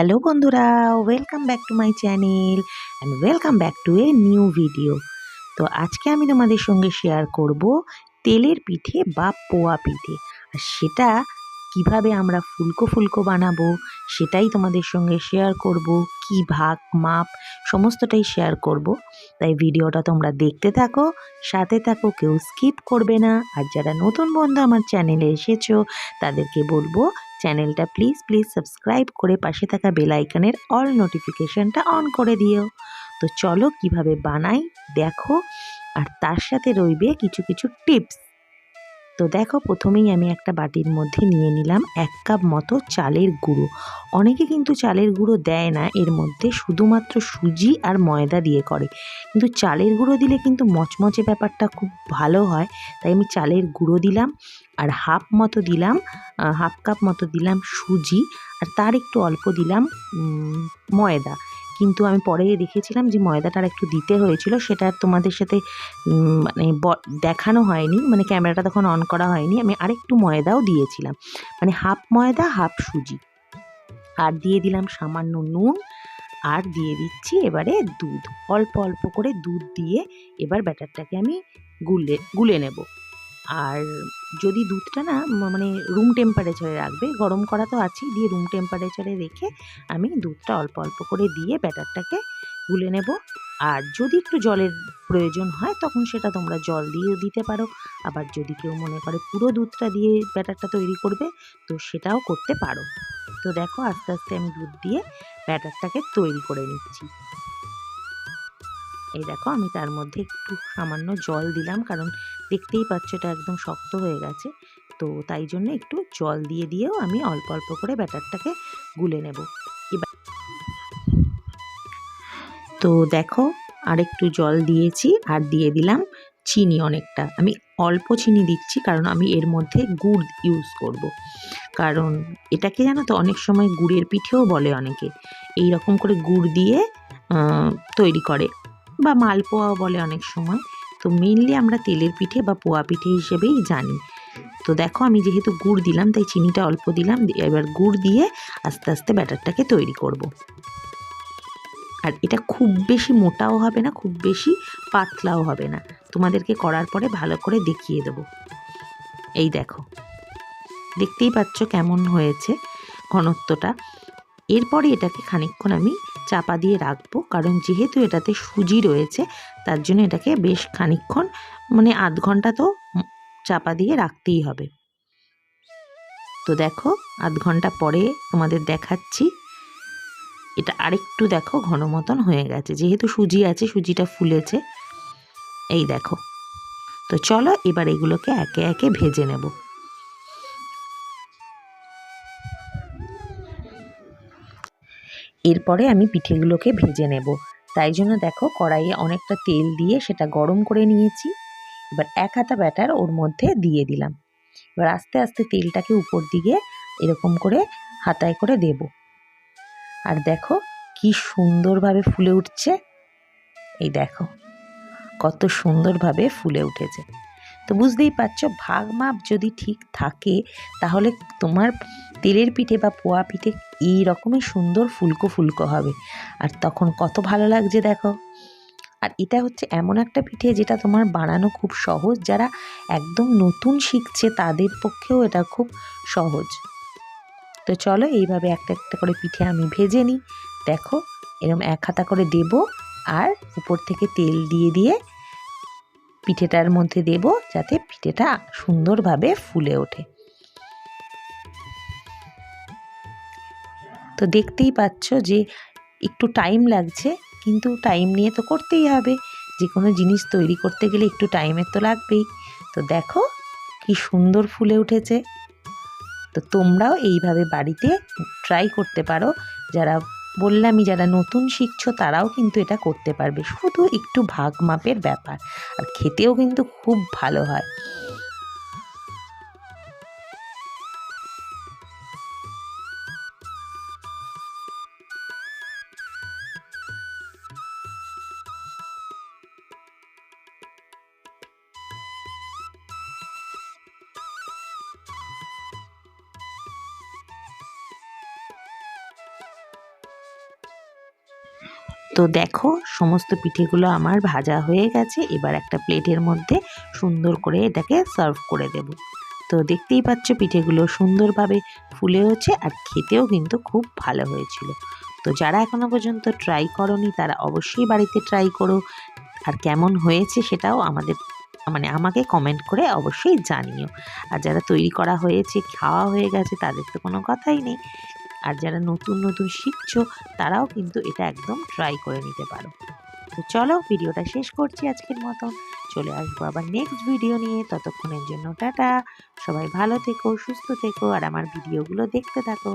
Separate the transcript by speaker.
Speaker 1: Hello বন্ধুরা welcome back to my channel and welcome back to a new video তো আজকে আমি তোমাদের সঙ্গে শেয়ার করব তেলের পিঠে বা পোয়া পিঠে। আর সেটা কীভাবে আমরা ফুলকো ফুলকো বানাবো, সেটাই তোমাদের সঙ্গে শেয়ার করব, কি ভাগ, মাপ, সমস্তটাই শেয়ার করব। তাই ভিডিওটা তোমরা দেখতে থাকো, সাথে থাকো, কেউ স্কিপ করবে না। আর যারা নতুন বন্ধু আমার চ্যানেলে এসেছ, তাদেরকে বলব চ্যানেলটা প্লিজ প্লিজ সাবস্ক্রাইব করে পাশে থাকা বেল আইকনের অল নোটিফিকেশনটা অন করে দিও। তো চলো কীভাবে বানাই দেখো, আর তার সাথে রইবে কিছু কিছু টিপস। তো দেখো, প্রথমেই আমি একটা বাটির মধ্যে নিয়ে নিলাম এক কাপ মতো চালের গুঁড়ো। অনেকে কিন্তু চালের গুঁড়ো দেয় না, এর মধ্যে শুধুমাত্র সুজি আর ময়দা দিয়ে করে। কিন্তু চালের গুঁড়ো দিলে কিন্তু মচমচে ব্যাপারটা খুব ভালো হয়, তাই আমি চালের গুঁড়ো দিলাম। আর হাফ মতো দিলাম হাফ কাপ মতো দিলাম সুজি আর তার একটু অল্প দিলাম ময়দা। কিন্তু আমি পরে দেখেছিলাম যে ময়দাটা আর একটু দিতে হয়েছিল, সেটা তোমাদের সাথে মানে দেখানো হয়নি মানে ক্যামেরাটা তখন অন করা হয়নি, আমি আরেকটু ময়দাও দিয়েছিলাম। মানে হাফ ময়দা, হাফ সুজি। আর দিয়ে দিলাম সামান্য নুন, আর দিয়ে দিচ্ছি এবারে দুধ। অল্প অল্প করে দুধ দিয়ে এবার ব্যাটারটাকে আমি গুলে গুলে নেব। আর যদি দুধটা না মানে রুম টেম্পারেচারে রাখবে, গরম করা তো আছেই, দিয়ে রুম টেম্পারেচারে রেখে আমি দুধটা অল্প অল্প করে দিয়ে ব্যাটারটাকে গুলে নেব। আর যদি একটু জলের প্রয়োজন হয়, তখন সেটা তোমরা জল দিয়েও দিতে পারো। আবার যদি কেউ মনে করে পুরো দুধটা দিয়ে ব্যাটারটা তৈরি করবে, তো সেটাও করতে পারো। তো দেখো, আস্তে আস্তে আমি দুধ দিয়ে ব্যাটারটাকে তৈরি করে নিচ্ছি। এই দেখো, আমি তার মধ্যে একটু সামান্য জল দিলাম, কারণ দেখতেই পাচ্ছ এটা একদম শক্ত হয়ে গেছে। তো তাই জন্য একটু জল দিয়ে দিয়েও আমি অল্প অল্প করে ব্যাটারটাকে গুলে নেব। এবার তো দেখো আর একটু জল দিয়েছি আর দিয়ে দিলাম চিনি অনেকটা। আমি অল্প চিনি দিচ্ছি কারণ আমি এর মধ্যে গুড় ইউজ করব। কারণ এটাকে জানো তো অনেক সময় গুড়ের পিঠেও বলে অনেকে। এই রকম করে গুড় দিয়ে তৈরি করে বা মালপোয়াও বলে অনেক সময়। তো মেনলি আমরা তেলের পিঠে বা পোয়া পিঠে হিসেবেই জানি। তো দেখো আমি যেহেতু গুড় দিলাম, তাই চিনিটা অল্প দিলাম এবার গুড় দিয়ে আস্তে আস্তে ব্যাটারটাকে তৈরি করব। আর এটা খুব বেশি মোটাও হবে না, খুব বেশি পাতলাও হবে না। তোমাদেরকে করার পরে ভালো করে দেখিয়ে দেবো। এই দেখো। দেখতেই পাচ্ছ কেমন হয়েছে ঘনত্বটা। এরপরে এটাকে খানিকক্ষণ আমি চাপা দিয়ে রাখব, কারণ যেহেতু এটাতে সুজি রয়েছে, তার জন্য এটাকে বেশ খানিকক্ষণ মানে আধ ঘণ্টা তো চাপা দিয়ে রাখতেই হবে। তো দেখো, আধ ঘণ্টা পরে তোমাদের দেখাচ্ছি। এটা আরেকটু দেখো, ঘন মতন হয়ে গেছে। যেহেতু সুজি আছে, সুজিটা ফুলেছে। এই দেখো। তো চলো এবার এগুলোকে একে একে ভেজে নেব। এরপরে আমি পিঠেগুলোকে ভেজে নেব। তাই জন্য দেখো কড়াইয়ে অনেকটা তেল দিয়ে সেটা গরম করে নিয়েছি। এবার এক হাতা ব্যাটার ওর মধ্যে দিয়ে দিলাম। এবার আস্তে আস্তে তেলটাকে উপর দিকে এরকম করে হাতায় করে দেব। আর দেখো কি সুন্দরভাবে ফুলে উঠছে। এই দেখো, কত সুন্দরভাবে ফুলে উঠেছে। তো বুঝতেই পারছ, ভাগ মাপ যদি ঠিক থাকে, তাহলে তোমার তেলের পিঠে বা পোয়া পিঠে এই রকমই সুন্দর ফুলকো ফুলকো হবে। আর তখন কত ভালো লাগছে দেখো। আর এটা হচ্ছে এমন একটা পিঠে যেটা তোমার বানানো খুব সহজ, যারা একদম নতুন শিখছে তাদের পক্ষেও এটা খুব সহজ। তো চলো এইভাবে একটা একটা করে পিঠে আমি ভেজে নিই। দেখো এরকম এক হাতা করে দেব আর উপর থেকে তেল দিয়ে দিয়ে পিঠেটার মধ্যে দেব যাতে পিঠেটা সুন্দরভাবে ফুলে ওঠে। তো দেখতেই পাচ্ছ যে একটু টাইম লাগছে, কিন্তু টাইম নিয়ে তো করতেই হবে। যে কোনো জিনিস তৈরি করতে গেলে একটু টাইমের তো লাগবেই। তো দেখো কি সুন্দর ফুলে উঠেছে। তো তোমরাও এইভাবে বাড়িতে ট্রাই করতে পারো। যারা বললামই, যারা নতুন শিখছো তারাও কিন্তু এটা করতে পারবে। শুধু একটু ভাগ মাপের ব্যাপার। আর খেতেও কিন্তু খুব ভালো হয়। তো দেখো, সমস্ত পিঠেগুলো আমার ভাজা হয়ে গেছে। এবার একটা প্লেটের মধ্যে সুন্দর করে এটাকে সার্ভ করে দেব। তো দেখতেই পাচ্ছ পিঠেগুলো সুন্দরভাবে ফুলে ফুলেওছে আর খেতেও কিন্তু খুব ভালো হয়েছিল। তো যারা এখনও পর্যন্ত ট্রাই করনি, তারা অবশ্যই বাড়িতে ট্রাই করো। আর কেমন হয়েছে সেটাও আমাদের মানে আমাকে কমেন্ট করে অবশ্যই জানিও। আর যারা তৈরি করা হয়েছে, খাওয়া হয়ে গেছে, তাদের তো কোনো কথাই নেই। আর যারা নতুন নতুন শিখছো, তারাও কিন্তু এটা একদম ট্রাই করে নিতে পারো। তো চলো ভিডিওটা শেষ করছি আজকের মতন। চলে আসব আবার নেক্সট ভিডিও নিয়ে। ততক্ষণের জন্য টাটা। সবাই ভালো থেকো, সুস্থ থেকো, আর আমার ভিডিওগুলো দেখতে থাকো।